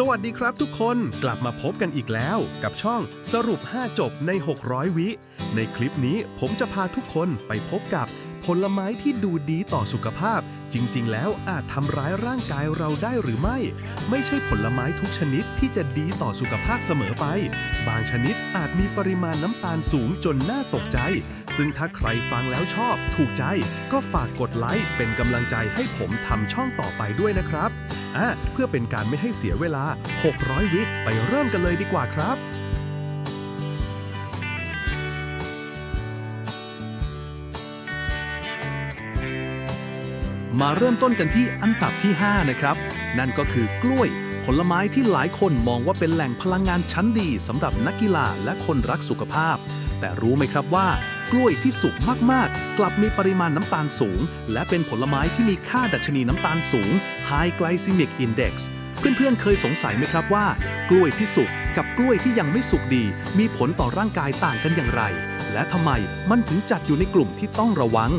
สวัสดีครับทุกคนกลับมาพบกันอีกแล้ว กับช่องสรุป 5 จบใน 600 วิ ในคลิปนี้ผมจะพาทุกคนไปพบกับผลไม้ที่ดูดีต่อสุขภาพ จริงๆ แล้วอาจทำร้ายร่างกายเราได้หรือไม่ ไม่ใช่ผลไม้ทุกชนิดที่จะดีต่อสุขภาพเสมอไป บางชนิดอาจมีปริมาณน้ำตาลสูงจนน่าตกใจ ซึ่งถ้าใครฟังแล้วชอบ ถูกใจ ก็ฝากกดไลค์เป็นกำลังใจให้ผมทำช่องต่อไปด้วยนะครับอะเพื่อเป็นการไม่ให้เสียเวลา 600 วิไปเริ่มกันเลยดีกว่าครับ มาเริ่มต้นกันที่อันดับที่ 5 นะครับ นั่นก็คือกล้วย ผลไม้ที่หลายคนมองว่าเป็นแหล่งพลังงานชั้นดีสำหรับนักกีฬาและคนรักสุขภาพ แต่รู้ไหมครับว่ากล้วยที่สุกมากๆ กลับมีปริมาณน้ำตาลสูง และเป็นผลไม้ที่มีค่าดัชนีน้ำตาลสูง High Glycemic Index เพื่อนๆ เคยสงสัยไหมครับว่า กล้วยที่สุกกับกล้วยที่ยังไม่สุกดี มีผลต่อร่างกายต่างกันอย่างไร และทำไมมันถึงจัดอยู่ในกลุ่มที่ต้องระวัง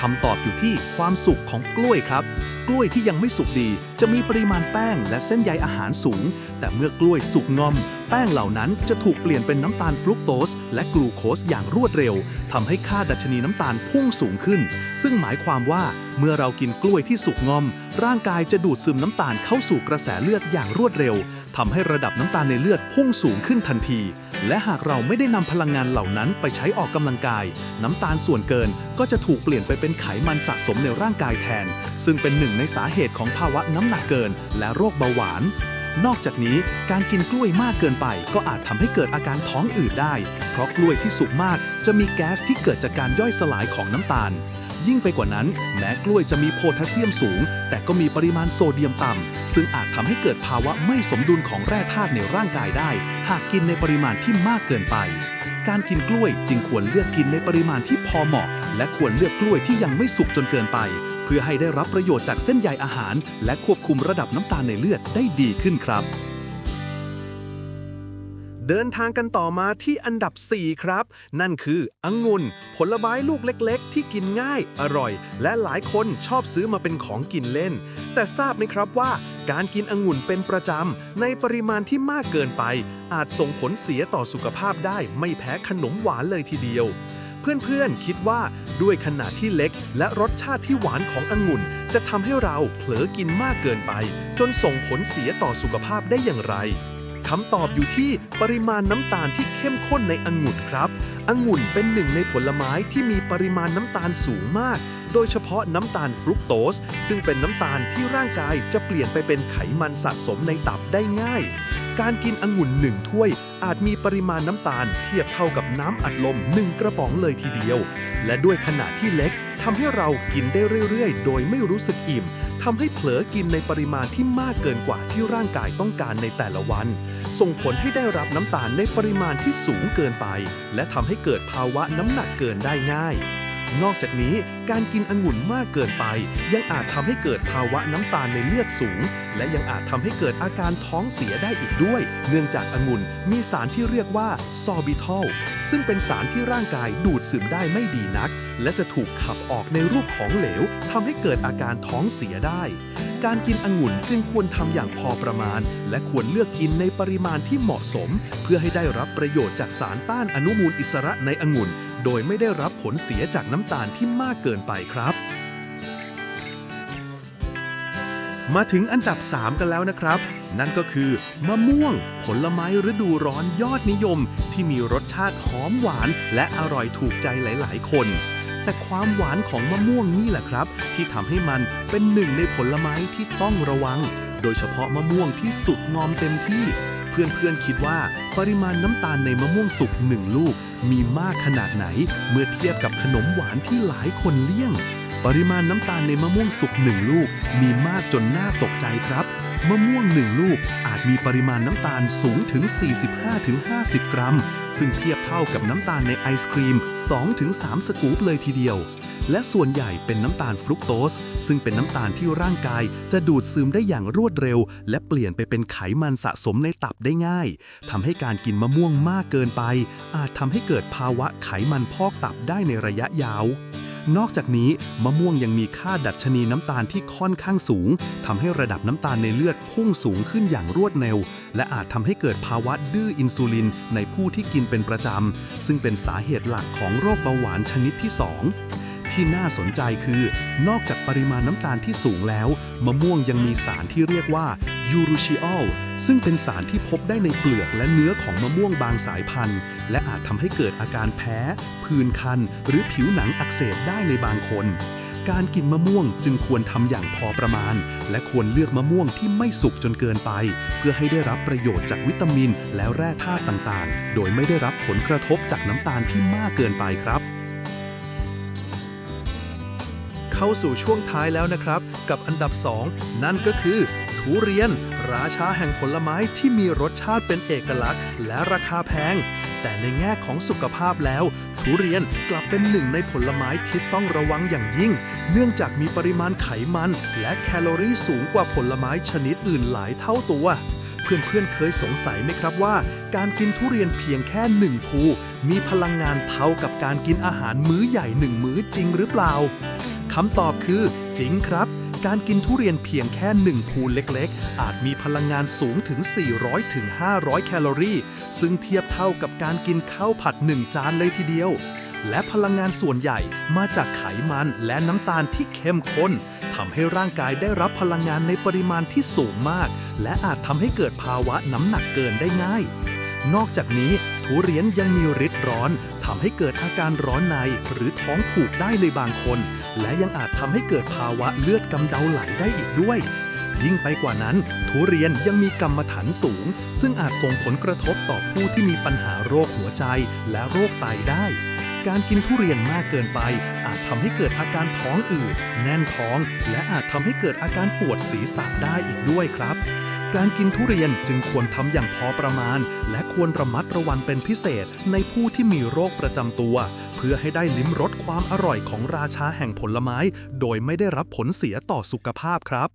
คำตอบอยู่ที่ความสุกของกล้วยครับ กล้วยที่ยังไม่สุกดี จะมีปริมาณแป้งและเส้นใยอาหารสูง แต่เมื่อกล้วยสุกงอม แป้งเหล่านั้นจะถูกเปลี่ยนเป็นน้ำตาลฟรุกโตส และกลูโคสอย่างรวดเร็วทำให้ค่าดัชนีน้ำตาลพุ่งสูงขึ้น ซึ่งหมายความว่าเมื่อเรากินกล้วยที่สุกงอม ร่างกายจะดูดซึมน้ำตาลเข้าสู่กระแสเลือดอย่างรวดเร็วทำให้ระดับน้ำตาลในเลือดพุ่งสูงขึ้นทันที และหากเราไม่ได้นำพลังงานเหล่านั้นไปใช้ออกกำลังกาย น้ำตาลส่วนเกินก็จะถูกเปลี่ยนไปเป็นไขมันสะสมในร่างกายแทน ซึ่งเป็นหนึ่งในสาเหตุของภาวะน้ำหนักเกิน และโรคเบาหวาน นอกจากนี้การกินกล้วยมากเกินไปก็อาจทำให้เกิดอาการท้องอืดได้ เพราะกล้วยที่สุกมาก จะมีแก๊สที่เกิดจากการย่อยสลายของน้ำตาล ยิ่งไปกว่านั้น แม้กล้วยจะมีโพแทสเซียมสูง แต่ก็มีปริมาณโซเดียมต่ำ ซึ่งอาจทำให้เกิดภาวะไม่สมดุลของแร่ธาตุในร่างกายได้ หากกินในปริมาณที่มากเกินไป การกินกล้วยจึงควรเลือกกินในปริมาณที่พอเหมาะ และควรเลือกกล้วยที่ยังไม่สุกจนเกินไป เพื่อให้ได้รับประโยชน์จากเส้นใยอาหาร และควบคุมระดับน้ำตาลในเลือดได้ดีขึ้นครับ เดินทางกันต่อมาที่อันดับ 4 ครับ นั่นคือองุ่น ผลไม้ลูกเล็กๆ ที่กินง่ายอร่อย และหลายคนชอบซื้อมาเป็นของกินเล่น แต่ทราบไหมครับว่าการกินองุ่นเป็นประจำ ในปริมาณที่มากเกินไป อาจส่งผลเสียต่อสุขภาพได้ไม่แพ้ขนมหวานเลยทีเดียวเพื่อนๆ คิดว่าด้วยขนาดที่เล็กและรสชาติที่หวานขององุ่น จะทำให้เราเผลอกินมากเกินไป จนส่งผลเสียต่อสุขภาพได้อย่างไร คำตอบอยู่ที่ปริมาณน้ำตาลที่เข้มข้นในองุ่นครับองุ่นเป็นหนึ่งในผลไม้ที่มีปริมาณน้ำตาลสูงมาก โดยเฉพาะน้ำตาลฟรุกโตส ซึ่งเป็นน้ำตาลที่ร่างกายจะเปลี่ยนไปเป็นไขมันสะสมในตับได้ง่าย การกินองุ่นหนึ่งถ้วย อาจมีปริมาณน้ำตาลเทียบเท่ากับน้ำอัดลมหนึ่งกระป๋องเลยทีเดียว และด้วยขนาดที่เล็กทำให้เรากินได้เรื่อยๆ โดยไม่รู้สึกอิ่มทำให้เผลอกินในปริมาณที่มากเกินกว่าที่ร่างกายต้องการในแต่ละวัน ส่งผลให้ได้รับน้ำตาลในปริมาณที่สูงเกินไป และทำให้เกิดภาวะน้ำหนักเกินได้ง่าย นอกจากนี้การกินองุ่นมากเกินไป ยังอาจทำให้เกิดภาวะน้ำตาลในเลือดสูง และยังอาจทำให้เกิดอาการท้องเสียได้อีกด้วย เนื่องจากองุ่นมีสารที่เรียกว่าซอบิทอลซึ่งเป็นสารที่ร่างกายดูดซึมได้ไม่ดีนัก และจะถูกขับออกในรูปของเหลวทำให้เกิดอาการท้องเสียได้ การกินองุ่นจึงควรทำอย่างพอประมาณ และควรเลือกกินในปริมาณที่เหมาะสม เพื่อให้ได้รับประโยชน์จากสารต้านอนุมูลอิสระในองุ่น โดยไม่ได้รับผลเสียจากน้ำตาลที่มากเกินไปครับ มาถึงอันดับ 3 กันแล้วนะครับ นั่นก็คือ มะม่วง ผลไม้ฤดูร้อนยอดนิยม ที่มีรสชาติหอมหวาน และอร่อยถูกใจหลาย ๆ คน แต่ความหวานของมะม่วงนี่แหละครับ ที่ทำให้มันเป็นหนึ่งในผลไม้ที่ต้องระวัง โดยเฉพาะมะม่วงที่สุกงอมเต็มที่เพื่อนๆ คิดว่าปริมาณน้ำตาลในมะม่วงสุกหนึ่งลูก มีมากขนาดไหนเมื่อเทียบกับขนมหวานที่หลายคนเลี่ยง ปริมาณน้ำตาลในมะม่วงสุกหนึ่งลูก มีมากจนน่าตกใจครับ มะม่วงหนึ่งลูกอาจมีปริมาณน้ำตาลสูงถึง 45-50 กรัม ซึ่งเทียบเท่ากับน้ำตาลในไอศครีม 2-3 สกู๊ปเลยทีเดียว และส่วนใหญ่เป็นน้ำตาลฟรุกโตส ซึ่งเป็นน้ำตาลที่ร่างกาย จะดูดซึมได้อย่างรวดเร็ว และเปลี่ยนไปเป็นไขมันสะสมในตับได้ง่ายทำให้การกินมะม่วงมากเกินไป อาจทำให้เกิดภาวะไขมันพอกตับได้ในระยะยาวนอกจากนี้มะม่วงยังมีค่าดัชนีน้ำตาลที่ค่อนข้างสูงทำให้ระดับน้ำตาลในเลือดพุ่งสูงขึ้นอย่างรวดเร็ว และอาจทำให้เกิดภาวะดื้ออินซูลินในผู้ที่กินเป็นประจำ ซึ่งเป็นสาเหตุหลักของโรคเบาหวานชนิดที่ 2 ที่น่าสนใจคือ นอกจากปริมาณน้ำตาลที่สูงแล้ว มะม่วงยังมีสารที่เรียกว่ายูรูชิออลซึ่งเป็นสารที่พบได้ในเปลือกและเนื้อของมะม่วงบางสายพันธุ์ และอาจทำให้เกิดอาการแพ้ ผื่นคัน หรือผิวหนังอักเสบได้ในบางคน การกินมะม่วงจึงควรทำอย่างพอประมาณ และควรเลือกมะม่วงที่ไม่สุกจนเกินไป เพื่อให้ได้รับประโยชน์จากวิตามิน และแร่ธาตุต่างๆ โดยไม่ได้รับผลกระทบจากน้ำตาลที่มากเกินไปครับ เข้าสู่ช่วงท้ายแล้วนะครับ กับอันดับ 2 นั่นก็คือ ทุเรียน ราชาแห่งผลไม้ที่มีรสชาติเป็นเอกลักษณ์ และราคาแพง แต่ในแง่ของสุขภาพแล้ว ทุเรียนกลับเป็นหนึ่งในผลไม้ที่ต้องระวังอย่างยิ่ง เนื่องจากมีปริมาณไขมัน และแคลอรี่สูงกว่าผลไม้ชนิดอื่นหลายเท่าตัวเพื่อนๆ เคยสงสัยไหมครับว่า การกินทุเรียนเพียงแค่หนึ่งภูมีพลังงานเท่ากับการกินอาหารมื้อใหญ่หนึ่งมื้อจริงหรือเปล่า คำตอบคือ จริงครับ การกินทุเรียนเพียงแค่หนึ่งภูเล็กๆ อาจมีพลังงานสูงถึง 400ถึง500แคลอรี่ ซึ่งเทียบเท่ากับการกินข้าวผัดหนึ่งจานเลยทีเดียว และพลังงานส่วนใหญ่มาจากไขมันและน้ำตาลที่เข้มข้นทำให้ร่างกายได้รับพลังงานในปริมาณที่สูงมาก และอาจทำให้เกิดภาวะน้ำหนักเกินได้ง่าย นอกจากนี้ ทุเรียนยังมีฤทธิ์ร้อนทำให้เกิดอาการร้อนในหรือท้องผูกได้ในบางคน และยังอาจทำให้เกิดภาวะเลือดกำเดาไหลได้อีกด้วยยิ่งไปกว่านั้น ทุเรียนยังมีกรรมฐานสูง ซึ่งอาจส่งผลกระทบต่อผู้ที่มีปัญหาโรคหัวใจและโรคไตได้ การกินทุเรียนมากเกินไป อาจทำให้เกิดอาการท้องอืดแน่นท้อง และอาจทำให้เกิดอาการปวดศีรษะได้อีกด้วยครับ การกินทุเรียนจึงควรทำอย่างพอประมาณ และควรระมัดระวังเป็นพิเศษในผู้ที่มีโรคประจำตัว เพื่อให้ได้ลิ้มรสความอร่อยของราชาแห่งผลไม้ โดยไม่ได้รับผลเสียต่อสุขภาพครับ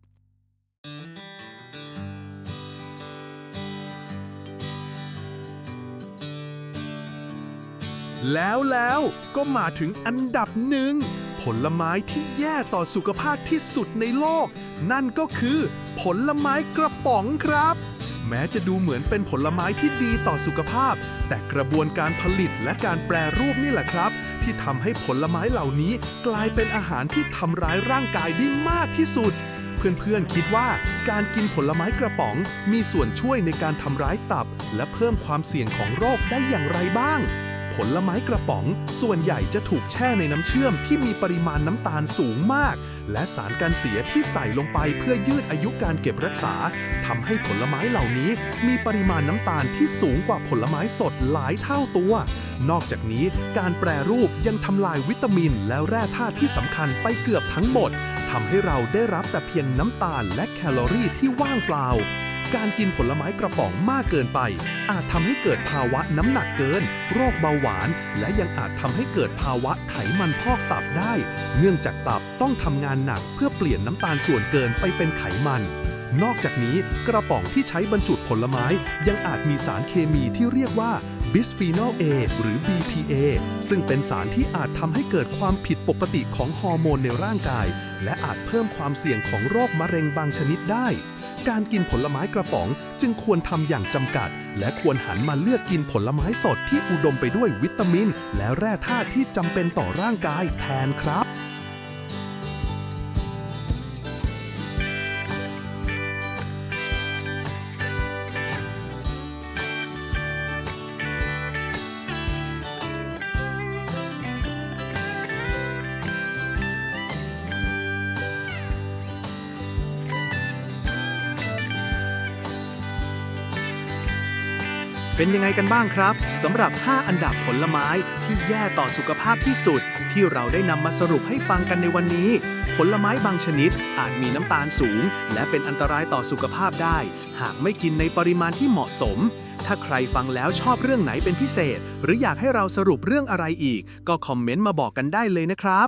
แล้วแล้วก็มาถึงอันดับหนึ่ง ผลไม้ที่แย่ต่อสุขภาพที่สุดในโลก นั่นก็คือผลไม้กระป๋องครับ แม้จะดูเหมือนเป็นผลไม้ที่ดีต่อสุขภาพ แต่กระบวนการผลิตและการแปรรูปนี่แหละครับ ที่ทำให้ผลไม้เหล่านี้กลายเป็นอาหารที่ทำร้ายร่างกายได้มากที่สุด เพื่อนๆคิดว่าการกินผลไม้กระป๋อง มีส่วนช่วยในการทำร้ายตับ และเพิ่มความเสี่ยงของโรคได้อย่างไรบ้าง ผลไม้กระป๋อง ส่วนใหญ่จะถูกแช่ในน้ำเชื่อมที่มีปริมาณน้ำตาลสูงมาก และสารกันเสียที่ใส่ลงไปเพื่อยืดอายุการเก็บรักษาทำให้ผลไม้เหล่านี้มีปริมาณน้ำตาลที่สูงกว่าผลไม้สดหลายเท่าตัว นอกจากนี้การแปรรูปยังทำลายวิตามิน และแร่ธาตุที่สำคัญไปเกือบทั้งหมดทำให้เราได้รับแต่เพียงน้ำตาลและแคลอรี่ที่ว่างเปล่า การกินผลไม้กระป๋องมากเกินไป อาจทำให้เกิดภาวะน้ำหนักเกิน โรคเบาหวาน และยังอาจทำให้เกิดภาวะไขมันพอกตับได้ เนื่องจากตับต้องทำงานหนักเพื่อเปลี่ยนน้ำตาลส่วนเกินไปเป็นไขมัน นอกจากนี้กระป๋องที่ใช้บรรจุผลไม้ ยังอาจมีสารเคมีที่เรียกว่าบิสฟีนอล A หรือ BPA ซึ่งเป็นสารที่อาจทำให้เกิดความผิดปกติของฮอร์โมนในร่างกาย และอาจเพิ่มความเสี่ยงของโรคมะเร็งบางชนิดได้ การกินผลไม้กระป๋องจึงควรทำอย่างจำกัด และควรหันมาเลือกกินผลไม้สดที่อุดมไปด้วยวิตามิน และแร่ธาตุที่จำเป็นต่อร่างกายแทนครับ เป็นยังไงกันบ้างครับสำหรับ 5 อันดับผลไม้ที่แย่ต่อสุขภาพที่สุด ที่เราได้นำมาสรุปให้ฟังกันในวันนี้ ผลไม้บางชนิดอาจมีน้ำตาลสูง และเป็นอันตรายต่อสุขภาพได้ หากไม่กินในปริมาณที่เหมาะสม ถ้าใครฟังแล้วชอบเรื่องไหนเป็นพิเศษ หรืออยากให้เราสรุปเรื่องอะไรอีก ก็คอมเมนต์มาบอกกันได้เลยนะครับ